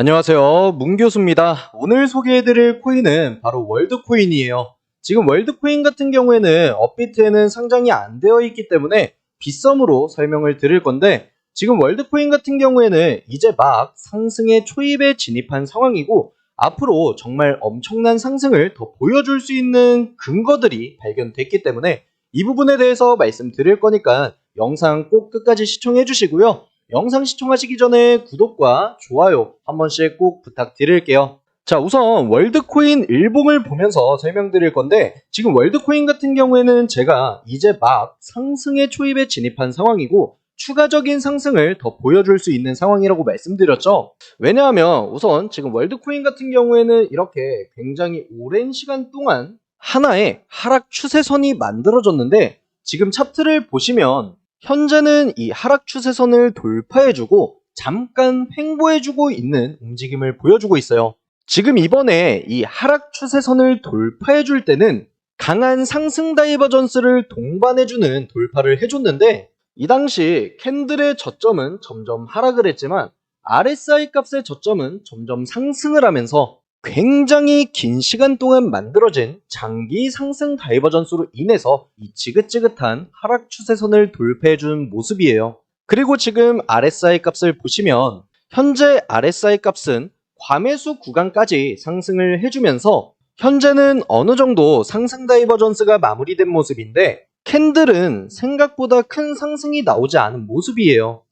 안녕하세요. 문교수입니다. 오늘 소개해드릴 코인은 바로 월드코인이에요. 지금 월드코인 같은 경우에는 업비트에는 상장이 안 되어 있기 때문에 빗썸으로 설명을 드릴 건데 지금 월드코인 같은 경우에는 이제 막 상승의 초입에 진입한 상황이고 앞으로 정말 엄청난 상승을 더 보여줄 수 있는 근거들이 발견됐기 때문에 이 부분에 대해서 말씀드릴 거니까 영상 꼭 끝까지 시청해 주시고요. 영상 시청하시기 전에 구독과 좋아요 한 번씩 꼭 부탁드릴게요. 자, 우선 월드코인 일봉을 보면서 설명드릴 건데 지금 월드코인 같은 경우에는 제가 이제 막 상승의 초입에 진입한 상황이고 추가적인 상승을 더 보여줄 수 있는 상황이라고 말씀드렸죠. 왜냐하면 우선 지금 월드코인 같은 경우에는 이렇게 굉장히 오랜 시간 동안 하나의 하락 추세선이 만들어졌는데 지금 차트를 보시면 현재는 이 하락 추세선을 돌파해주고 잠깐 횡보해주고 있는 움직임을 보여주고 있어요. 지금 이번에 이 하락 추세선을 돌파해줄 때는 강한 상승 다이버전스를 동반해주는 돌파를 해줬는데 이 당시 캔들의 저점은 점점 하락을 했지만 RSI 값의 저점은 점점 상승을 하면서 굉장히 긴 시간 동안 만들어진 장기 상승 다이버전스로 인해서 이 지긋지긋한 하락 추세선을 돌파해준 모습이에요. 그리고 지금 RSI 값을 보시면 현재 RSI 값은 과매수 구간까지 상승을 해주면서 현재는 어느 정도 상승 다이버전스가 마무리된 모습인데 캔들은 생각보다 큰 상승이 나오지 않은 모습이에요.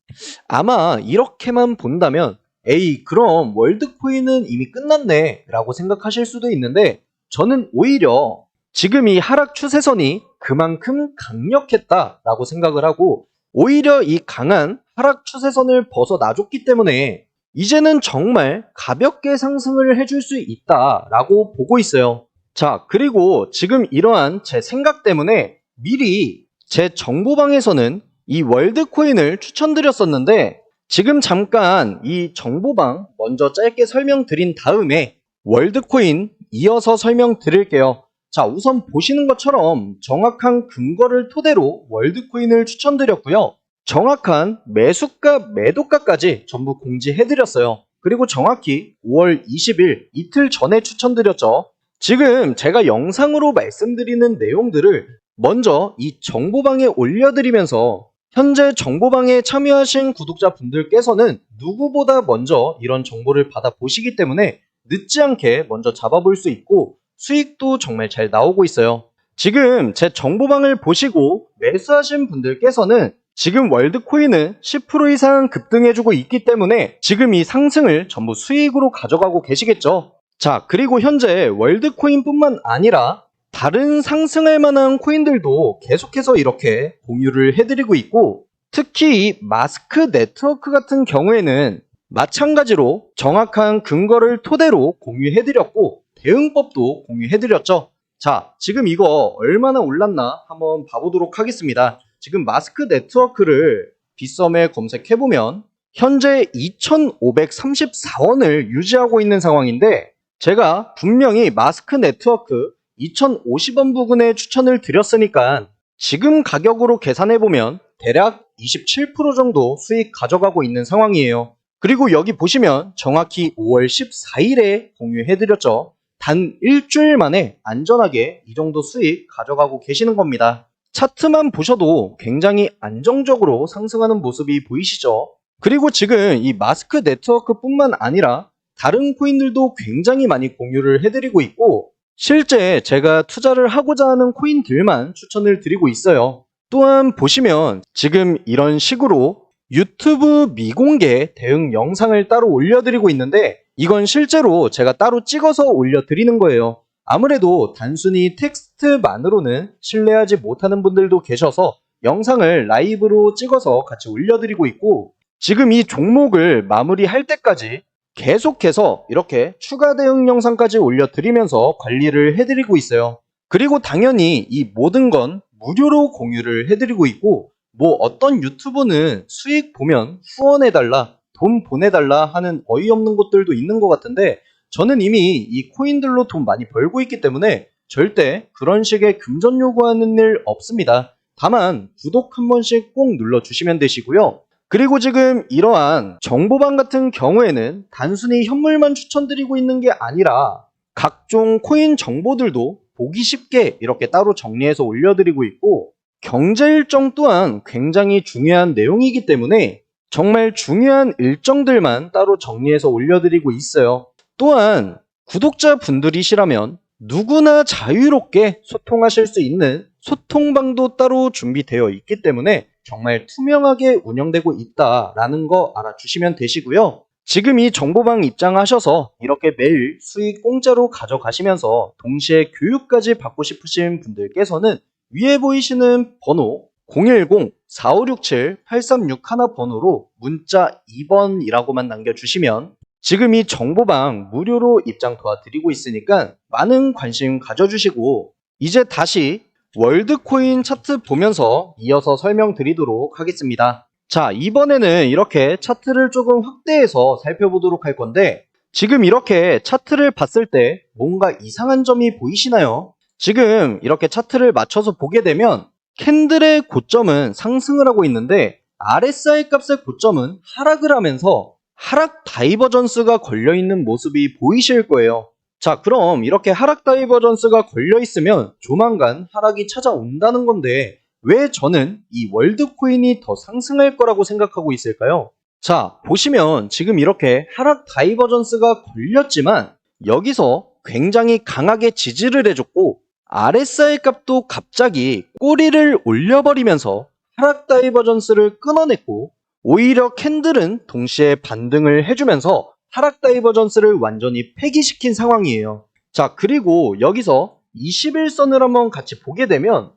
아마 이렇게만 본다면 에이, 그럼 월드코인은 이미 끝났네 라고 생각하실 수도 있는데 저는 오히려 지금 이 하락 추세선이 그만큼 강력했다 라고 생각을 하고 오히려 이 강한 하락 추세선을 벗어나줬기 때문에 이제는 정말 가볍게 상승을 해줄 수 있다 라고 보고 있어요. 자, 그리고 지금 이러한 제 생각 때문에 미리 제 정보방에서는 이 월드코인을 추천드렸었는데 지금 잠깐 이 정보방 먼저 짧게 설명드린 다음에 월드코인 이어서 설명드릴게요. 자, 우선 보시는 것처럼 정확한 근거를 토대로 월드코인을 추천드렸고요. 정확한 매수가, 매도가까지 전부 공지해드렸어요. 그리고 정확히 5월 20일 이틀 전에 추천드렸죠. 지금 제가 영상으로 말씀드리는 내용들을 먼저 이 정보방에 올려드리면서 현재 정보방에 참여하신 구독자분들께서는 누구보다 먼저 이런 정보를 받아보시기 때문에 늦지 않게 먼저 잡아볼 수 있고 수익도 정말 잘 나오고 있어요. 지금 제 정보방을 보시고 매수하신 분들께서는 지금 월드코인은 10% 이상 급등해주고 있기 때문에 지금 이 상승을 전부 수익으로 가져가고 계시겠죠. 자, 그리고 현재 월드코인뿐만 아니라 다른 상승할 만한 코인들도 계속해서 이렇게 공유를 해드리고 있고 특히 이 마스크 네트워크 같은 경우에는 마찬가지로 정확한 근거를 토대로 공유해드렸고 대응법도 공유해드렸죠. 자, 지금 이거 얼마나 올랐나 한번 봐보도록 하겠습니다. 지금 마스크 네트워크를 빗썸에 검색해보면 현재 2,534원을 유지하고 있는 상황인데 제가 분명히 마스크 네트워크 2,050원 부근에 추천을 드렸으니까 지금 가격으로 계산해보면 대략 27% 정도 수익 가져가고 있는 상황이에요. 그리고 여기 보시면 정확히 5월 14일에 공유해드렸죠. 단 일주일 만에 안전하게 이 정도 수익 가져가고 계시는 겁니다. 차트만 보셔도 굉장히 안정적으로 상승하는 모습이 보이시죠? 그리고 지금 이 마스크 네트워크 뿐만 아니라 다른 코인들도 굉장히 많이 공유를 해드리고 있고 실제 제가 투자를 하고자 하는 코인들만 추천을 드리고 있어요. 또한 보시면 지금 이런 식으로 유튜브 미공개 대응 영상을 따로 올려드리고 있는데 이건 실제로 제가 따로 찍어서 올려드리는 거예요. 아무래도 단순히 텍스트만으로는 신뢰하지 못하는 분들도 계셔서 영상을 라이브로 찍어서 같이 올려드리고 있고 지금 이 종목을 마무리할 때까지 계속해서 이렇게 추가 대응 영상까지 올려드리면서 관리를 해드리고 있어요. 그리고 당연히 이 모든 건 무료로 공유를 해드리고 있고 뭐 어떤 유튜브는 수익 보면 후원해달라, 돈 보내달라 하는 어이없는 곳들도 있는 것 같은데 저는 이미 이 코인들로 돈 많이 벌고 있기 때문에 절대 그런 식의 금전 요구하는 일 없습니다. 다만 구독 한 번씩 꼭 눌러주시면 되시고요. 그리고 지금 이러한 정보방 같은 경우에는 단순히 현물만 추천드리고 있는 게 아니라 각종 코인 정보들도 보기 쉽게 이렇게 따로 정리해서 올려드리고 있고 경제 일정 또한 굉장히 중요한 내용이기 때문에 정말 중요한 일정들만 따로 정리해서 올려드리고 있어요. 또한 구독자분들이시라면 누구나 자유롭게 소통하실 수 있는 소통방도 따로 준비되어 있기 때문에 정말 투명하게 운영되고 있다라는 거 알아주시면 되시고요. 지금 이 정보방 입장하셔서 이렇게 매일 수익 공짜로 가져가시면서 동시에 교육까지 받고 싶으신 분들께서는 위에 보이시는 번호 010-4567-8361 번호로 문자 2번이라고만 남겨주시면 지금 이 정보방 무료로 입장 도와드리고 있으니까 많은 관심 가져주시고 이제 다시 월드코인 차트 보면서 이어서 설명드리도록 하겠습니다. 자, 이번에는 이렇게 차트를 조금 확대해서 살펴보도록 할 건데 지금 이렇게 차트를 봤을 때 뭔가 이상한 점이 보이시나요? 지금 이렇게 차트를 맞춰서 보게 되면 캔들의 고점은 상승을 하고 있는데 RSI 값의 고점은 하락을 하면서 하락 다이버전스가 걸려있는 모습이 보이실 거예요. 자, 그럼 이렇게 하락 다이버전스가 걸려 있으면 조만간 하락이 찾아온다는 건데 왜 저는 이 월드코인이 더 상승할 거라고 생각하고 있을까요? 자, 보시면 지금 이렇게 하락 다이버전스가 걸렸지만 여기서 굉장히 강하게 지지를 해줬고 RSI 값도 갑자기 꼬리를 올려버리면서 하락 다이버전스를 끊어냈고 오히려 캔들은 동시에 반등을 해주면서 하락 다이버전스를 완전히 폐기시킨 상황이에요. 자, 그리고 여기서 21선을 한번 같이 보게 되면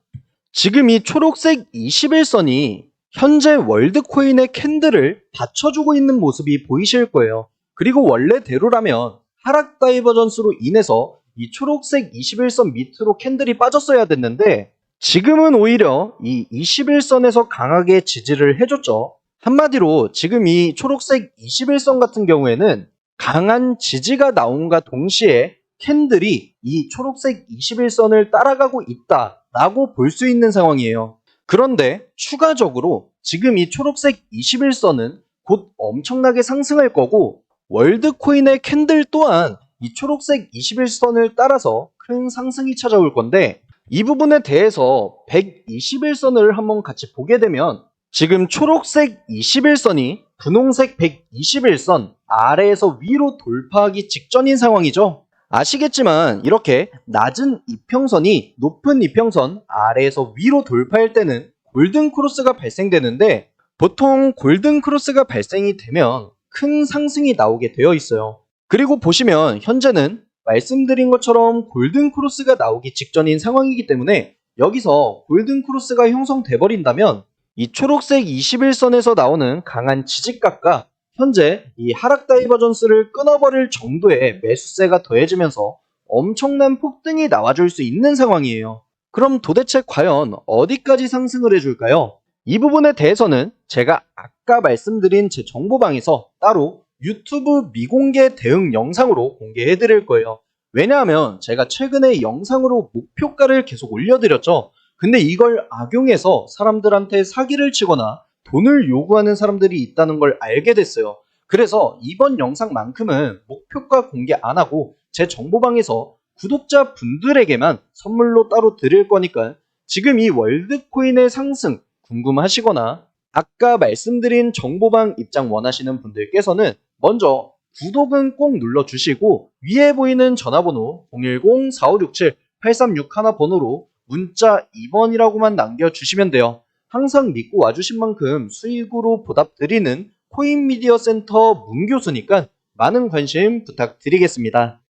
지금 이 초록색 21선이 현재 월드코인의 캔들을 받쳐주고 있는 모습이 보이실 거예요. 그리고 원래대로라면 하락 다이버전스로 인해서 이 초록색 21선 밑으로 캔들이 빠졌어야 됐는데 지금은 오히려 이 21선에서 강하게 지지를 해줬죠. 한마디로 지금 이 초록색 21선 같은 경우에는 강한 지지가 나온과 동시에 캔들이 이 초록색 21선을 따라가고 있다라고 볼 수 있는 상황이에요. 그런데 추가적으로 지금 이 초록색 21선은 곧 엄청나게 상승할 거고 월드코인의 캔들 또한 이 초록색 21선을 따라서 큰 상승이 찾아올 건데 이 부분에 대해서 121선을 한번 같이 보게 되면 지금 초록색 21선이 분홍색 121선 아래에서 위로 돌파하기 직전인 상황이죠. 아시겠지만 이렇게 낮은 이평선이 높은 이평선 아래에서 위로 돌파할 때는 골든 크로스가 발생되는데 보통 골든 크로스가 발생이 되면 큰 상승이 나오게 되어 있어요. 그리고 보시면 현재는 말씀드린 것처럼 골든 크로스가 나오기 직전인 상황이기 때문에 여기서 골든 크로스가 형성돼 버린다면 이 초록색 21선에서 나오는 강한 지지각과 현재 이 하락 다이버전스를 끊어버릴 정도의 매수세가 더해지면서 엄청난 폭등이 나와줄 수 있는 상황이에요. 그럼 도대체 과연 어디까지 상승을 해줄까요? 이 부분에 대해서는 제가 아까 말씀드린 제 정보방에서 따로 유튜브 미공개 대응 영상으로 공개해 드릴 거예요. 왜냐하면 제가 최근에 영상으로 목표가를 계속 올려드렸죠. 근데 이걸 악용해서 사람들한테 사기를 치거나 돈을 요구하는 사람들이 있다는 걸 알게 됐어요. 그래서 이번 영상만큼은 목표가 공개 안 하고 제 정보방에서 구독자 분들에게만 선물로 따로 드릴 거니까 지금 이 월드코인의 상승 궁금하시거나 아까 말씀드린 정보방 입장 원하시는 분들께서는 먼저 구독은 꼭 눌러주시고 위에 보이는 전화번호 010-4567-8361 번호로 문자 2번이라고만 남겨주시면 돼요. 항상 믿고 와주신 만큼 수익으로 보답드리는 코인미디어 센터 문교수니까 많은 관심 부탁드리겠습니다.